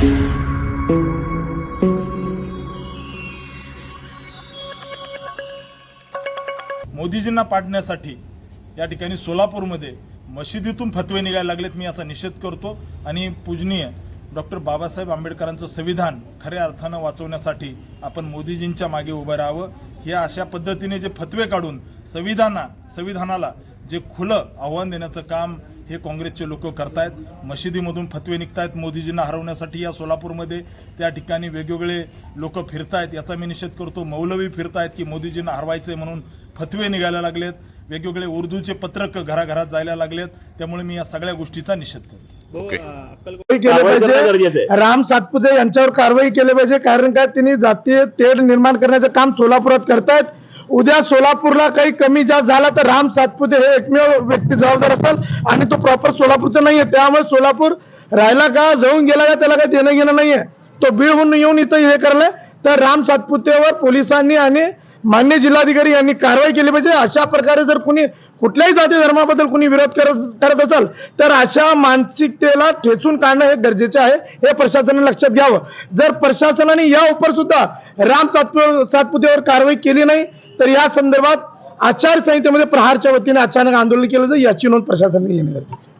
मोदीजींना पाडण्यासाठी या ठिकाणी सोलापूरमध्ये मशिदीतून फतवे निघायला लागलेत मी याचा निषेध करतो. आणि पूजनीय डॉक्टर बाबासाहेब आंबेडकरांचं संविधान खऱ्या अर्थानं वाचवण्यासाठी आपण मोदीजींच्या मागे उभं राहावं. हे अशा पद्धतीने जे फतवे काढून संविधाना संविधानाला जे खुलं आव्हान देण्याचं काम हे काँग्रेसचे लोक करतायत. मशिदीमधून फतवे निघतायत मोदीजींना हरवण्यासाठी या सोलापूरमध्ये. त्या ठिकाणी वेगवेगळे लोक फिरतायत याचा मी निषेध करतो. मौलवी फिरतायत की मोदीजींना हरवायचंय म्हणून फतवे निघायला लागलेत. वेगवेगळे उर्दूचे पत्रक घराघरात जायला लागलेत. त्यामुळे मी या सगळ्या गोष्टीचा निषेध करतो. पाहिजे. राम सातपुते यांच्यावर कारवाई केली पाहिजे. कारण काय त्यांनी जातीय तेढ निर्माण करण्याचं काम सोलापुरात करतायत. उद्या सोलापूरला काही कमी जास्त झाला तर राम सातपुते हे एकमेव व्यक्ती जबाबदार असेल आणि तो प्रॉपर सोलापूरचा नाहीये. त्यामुळे सोलापूर राहिला का जाऊन गेला का त्याला काही देणं घेणं नाहीये. तो बीडहून येऊन इथं हे करलाय. तर राम सातपुतेवर पोलिसांनी आणि मान्य जिल्हाधिकारी यांनी कारवाई केली पाहिजे. अशा प्रकारे जर कुणी कुठल्याही जाती धर्माबद्दल कुणी विरोध करत करत असाल तर अशा मानसिकतेला ठेचून काढणं हे गरजेचे आहे. हे प्रशासनाने लक्षात घ्यावं. जर प्रशासनाने या उपर सुद्धा राम सातपु सातपुतेवर कारवाई केली नाही तर या संदर्भात आचारसंहितेमध्ये प्रहारच्या वतीने अचानक आंदोलन केलं जाईल याची नोंद प्रशासनाने घेणे गरजेचे